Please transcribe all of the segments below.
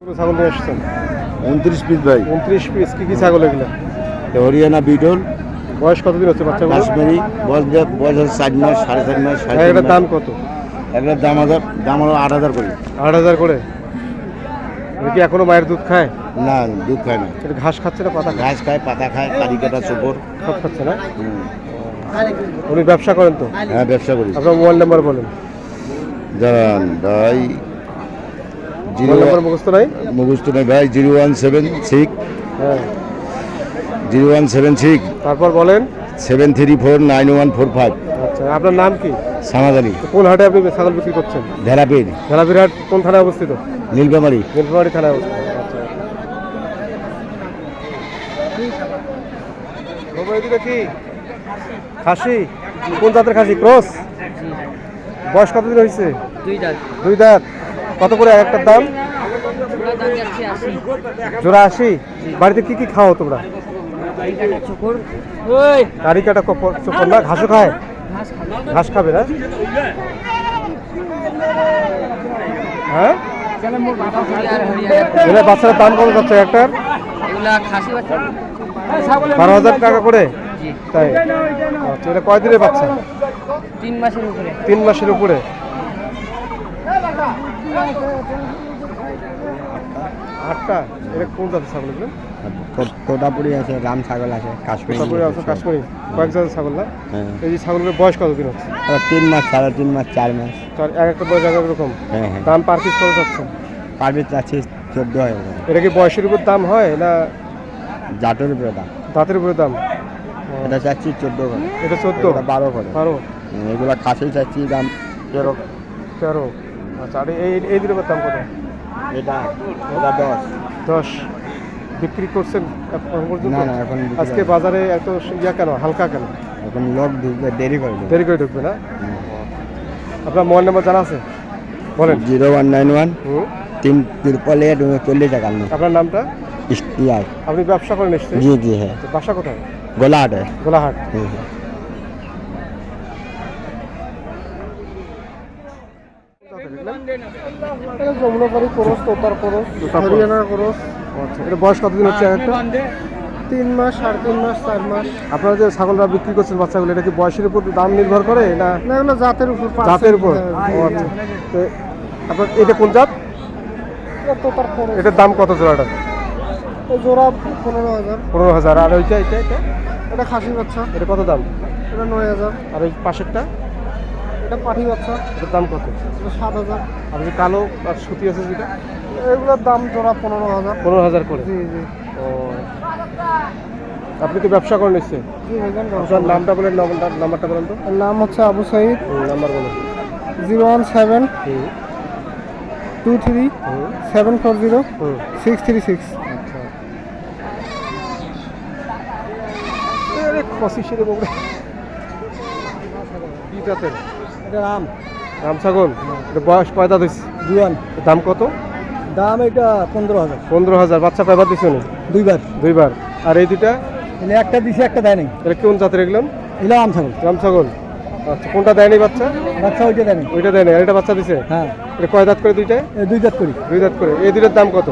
ছাগল নিয়ে এসছেন উনত্রিশ পিস ভাই। উনত্রিশ পিস কি কি ছাগল এগুলো? হরিয়ানা বিটল বয়স কতদিন হচ্ছে কাশ্মীরি বয়স চার মাস সাড়ে চার মাস সাড়ে এটার দাম কত? এগুলোর দাম হাজার দাম হলো আট হাজার করে। আট হাজার করে? এটা কি এখনও মায়ের দুধ খায়? না দুধ খায় না। এটা ঘাস খাচ্ছে না পাতা ঘাস খায় পাতা খায় কারি কাটা চোপড়। সব খাচ্ছে না। উনি ব্যবসা করেন তো? হ্যাঁ ব্যবসা করি। আপনার মোবাইল নাম্বার বলেন। জানান ভাই জিরো নাম্বার মুখস্থ নাই? মুখস্থ নেই ভাই জিরো ওয়ান সেভেন সিক্স। হ্যাঁ। Zero one seven six. তারপর বলেন। Seven three four nine one four five. আচ্ছা আপনার নাম কি? সামাদ আলী। কোন হাটে আপনি ছাগল বিক্রি করছেন? ধেরাপির ধেলাপিরহাট কোন থানায় অবস্থিত? নীলবামারি নীলফামারী থানায় অবস্থিত। আচ্ছা কি? খাসি? কোন জাতের খাসি? ক্রস? বয়স কতদিন হয়েছে? দুই দাঁত। দুই দাঁত। কত করে এক একটার দাম? জোড়া আশি? বাড়িতে কি কি খাও তোমরা? কারি কাটা চোখর না? ঘাসও খায়? ঘাস খাবে না? হ্যাঁ? বাচ্চার দাম কত যাচ্ছে একটার? বারো হাজার টাকা করে? তাই? আচ্ছা এটা কয়দিনের বাচ্চা? তিন মাসের উপরে। তিন মাসের উপরে? আটটা? এটা কোন জাতের ছাগল এগুলো? তোতাপুরি আছে রাম ছাগল আছে কাশ্মীর তারপরে আছে কাশ্মীরি। কয়েক জাতের ছাগল না? হ্যাঁ। এই যে ছাগলের বয়স কতদিন হচ্ছে? তিন মাস সাড়ে তিন মাস চার মাস। তার এক একটা বয়স এক রকম? হ্যাঁ হ্যাঁ। দাম পার পিস কত যাচ্ছে পারবে চাচ্ছি চোদ্দ হাজার করে। এটা কি বয়সের উপর দাম হয় না জাতের উপরে দাম? দাঁতের উপরে দাম? এটা চাচ্ছি চোদ্দ করে। এটা চোদ্দ? বারো করে। বারো? এগুলো খাসি চাচ্ছি দাম তেরো। তেরো। আচ্ছা আর এই এই দুটোর দাম কত? এটা এটা দশ। দশ। বিক্রি করছেন এখন পর্যন্ত? না, না, এখন আজকে বাজারে এত ইয়া কেন হালকা কেন? এখন লোক ঢুকবে দেরি করে দেরি করে ঢুকবে না? আপনার মোবাইল নাম্বার জানা আছে? বলেন। জিরো ওয়ান নাইন ওয়ান তিন তিরপল এইট চল্লিশ টাকা আপনার নামটা? ইয়ার আপনি ব্যবসা করেন নিশ্চয়ই? জি জি হ্যাঁ। বাসা কোথায়? গোলাহাট। গোলাহাট। হুম, এটা যমুনাপাড়ি করস তোতার করস হরিয়ানার করস। আচ্ছা। এটা বয়স কতদিন হচ্ছে একটা? তিন মাস সাড়ে তিন মাস চার মাস। আপনারা যে ছাগলরা বিক্রি করছেন বাচ্চাগুলো এটা কি বয়সের উপর দাম নির্ভর করে? না? না এগুলো জাতের উপর জাতের উপর? আচ্ছা। তো আপনার এটা কোন জাত? তোতার খরচ এটার দাম কত জোড়াটা? জোড়া পনেরো হাজার। পনেরো হাজার। আর ওইটা এটা এটা? এটা খাসি বাচ্চা। এটা কত দাম? এটা নয় হাজার। আর ওই পাশেরটা? এটা পাঠি বাচ্চা এটার দাম কত? সাত হাজার। আর যে কালো আর সুতি আছে যেটা? এগুলোর দাম জোড়া পনেরো হাজার। পনেরো হাজার করে। জি জি। ও। আপনি তো ব্যবসা করেন নিশ্চয়ই? আপনার নামটা বলেন নাম্বার- নাম্বারটা বলেন তো। নাম হচ্ছে আবু সাইদ। নাম্বার বলেন। Zero one seven two three seven four zero six three six. আচ্ছা। সেরে বগড়ে কি জাতের? এটা রাম। রাম ছাগল এটা বয়স কয়টা দিচ্ছে জুয়ান দাম কত? দাম এটা পনেরো হাজার। পনেরো হাজার। বাচ্চা কয়বার দিচ্ছে উনি? দুইবার। দুইবার। আর এই দুইটা? এলে একটা দিছে একটা দেয় নাই এটা কোন জাতের এগুলো? এলে রাম ছাগল রাম ছাগল আচ্ছা কোনটা দেয়নি বাচ্চা? বাচ্চা ওইটা দেয় নাই ওইটা দেয়নি। আর এটা বাচ্চা দিছে? হ্যাঁ। এটা কয় দাঁত করে দুইটায় এই দুই জাত করি। দুই দাঁত করে। এই দুইটার দাম কত?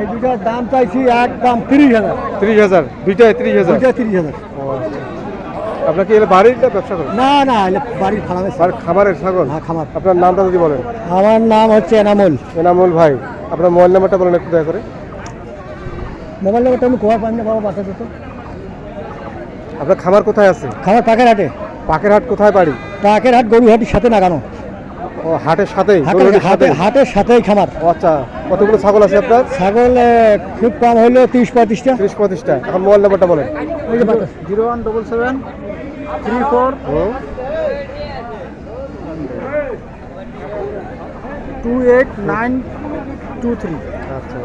এই দুইটার দাম চাইছি এক দাম তিরিশ হাজার। ত্রিশ হাজার। দুইটায় ত্রিশ হাজার? দুইটা তিরিশ হাজার। ও আচ্ছা। আপনার কি এটা বাড়ির না ব্যবসা করেন? না না বাড়ির আর খামারের ছাগল? হ্যাঁ খামার। আপনার নামটা যদি বলেন? আমার নাম হচ্ছে এনামুল। এনামুল ভাই আপনার মোবাইল নাম্বারটা বলেন একটু দয়া করে। মোবাইল নাম্বারটা আমি কোয়া পাই না বাবা বাসা যেত আপনার খামার কোথায় আছে? খামার পাকের হাটে। পাকের হাট কোথায় বাড়ি? পাকের হাট গরু হাটির সাথে লাগানো ও হাটের সাথেই হাটের? হাটের সাথেই খামার। আচ্ছা কতগুলো ছাগল আছে আপনার? ছাগল খুব কম হইল তিরিশ পঁয়ত্রিশটা। ত্রিশ পঁয়ত্রিশটা। এখন মোবাইল নাম্বারটা বলেন। Zero one double seven three four two eight nine two three. আচ্ছা।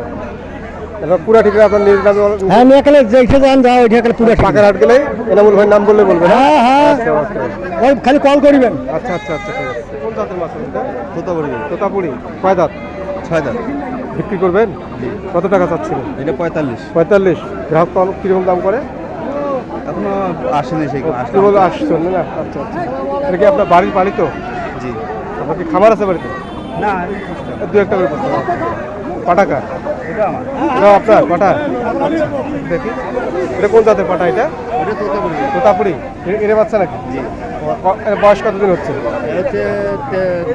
এবার পুরা ঠিকানা আপনার নিজের নামে হ্যাঁ গেলে যেখানে যান যাও ওইটা গেলে পুরো পাকের হাট এনামুল ভাই নাম বললে বলবেন হ্যাঁ? হ্যাঁ আচ্ছা ওই খালি কল করিবেন। আচ্ছা আচ্ছা আচ্ছা ঠিক কোন জাতের মাছ তোতাপুরি। তোতাপুরি। কয় দাঁত? ছয় বিক্রি করবেন? কত টাকা চাচ্ছিলেন? এটা পঁয়তাল্লিশ। পঁয়তাল্লিশ। গ্রাহক কম কীরকম দাম করে? এখনও আসেনি সেই কি বলে আসছেন না? আচ্ছা আচ্ছা। এটা কি আপনার বাড়ির বাড়ি তো জি। আপনার কি খামার আছে বাড়িতে? না দু একটা করে পাটাকা? এটা আমার। এটা আপনার পাটা? দেখি। এটা কোন জাতের পাটা এটা? এটা তোতাপুরি। এ- এর বাচ্চা নাকি? জি। বয়স কতদিন হচ্ছে?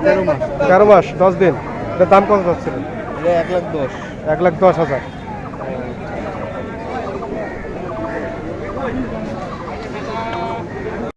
তেরো মাস। তেরো মাস দশ দিন। এটার দাম কত যাচ্ছিল এটা এক লাখ দশ। এক লাখ দশ হাজার।